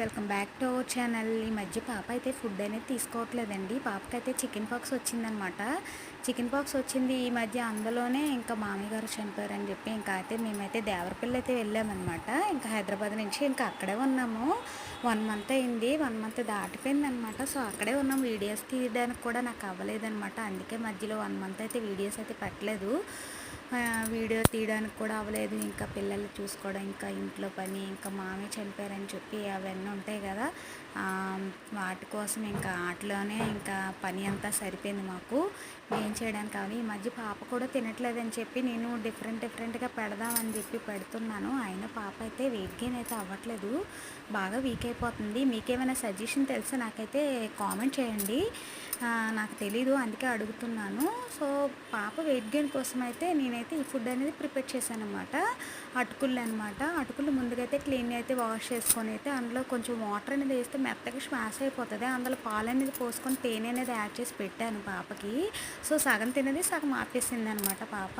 Welcome back to our channel. ఈ మధ్య పాప అయితే ఫుడ్ అనేది తీసుకోవట్లేదండి. పాపకైతే చికెన్ పాక్స్ వచ్చిందనమాట చికెన్ పాక్స్ వచ్చింది ఈ మధ్య అందులోనే ఇంకా మామయ్య గారు చనిపోయారని చెప్పి ఇంకా అయితే మేమైతే దేవరపల్లి అయితే వెళ్ళామన్నమాట. ఇంకా హైదరాబాద్ నుంచి ఇంకా అక్కడే ఉన్నాము. వన్ మంత్ అయింది. వన్ మంత్ దాటిపోయింది అనమాట సో అక్కడే ఉన్నాం. వీడియోస్ తీయడానికి కూడా నాకు అవ్వలేదన్నమాట. అందుకే మధ్యలో వన్ మంత్ అయితే వీడియోస్ అయితే పెట్టలేదు. వీడియో తీయడానికి కూడా అవ్వలేదు. ఇంకా పిల్లలు చూసుకోవడం ఇంకా ఇంట్లో పని ఇంకా మామే చనిపోయారని చెప్పి అవన్నీ ఉంటాయి కదా. వాటి కోసం ఇంకా ఆటలోనే ఇంకా పని అంతా సరిపోయింది మాకు. ఏం చేయడానికి కానీ ఈ మధ్య పాప కూడా తినట్లేదని చెప్పి నేను డిఫరెంట్ డిఫరెంట్గా పెడదామని చెప్పి పెడుతున్నాను. అయినా పాప అయితే వెయిట్ గెయిన్ అయితే అవ్వట్లేదు. బాగా వీక్ అయిపోతుంది. మీకేమైనా సజెషన్ తెలిస్తే నాకైతే కామెంట్ చేయండి. నాకు తెలీదు అందుకే అడుగుతున్నాను. సో పాప వెయిట్ గెయిన్ కోసం అయితే నేను అయితే ఈ ఫుడ్ అనేది ప్రిపేర్ చేశాను అనమాట అటుకులు అనమాట అటుకులు అయితే క్లీన్ అయితే వాష్ చేసుకొని అయితే అందులో కొంచెం వాటర్ అనేది వేస్తే మెత్తగా స్మాష్ అయిపోతుంది. అందులో పాలు అనేది పోసుకొని తేనె అనేది యాడ్ చేసి పెట్టాను పాపకి. సో సగం తినది సగం ఆపేసింది అనమాట పాప.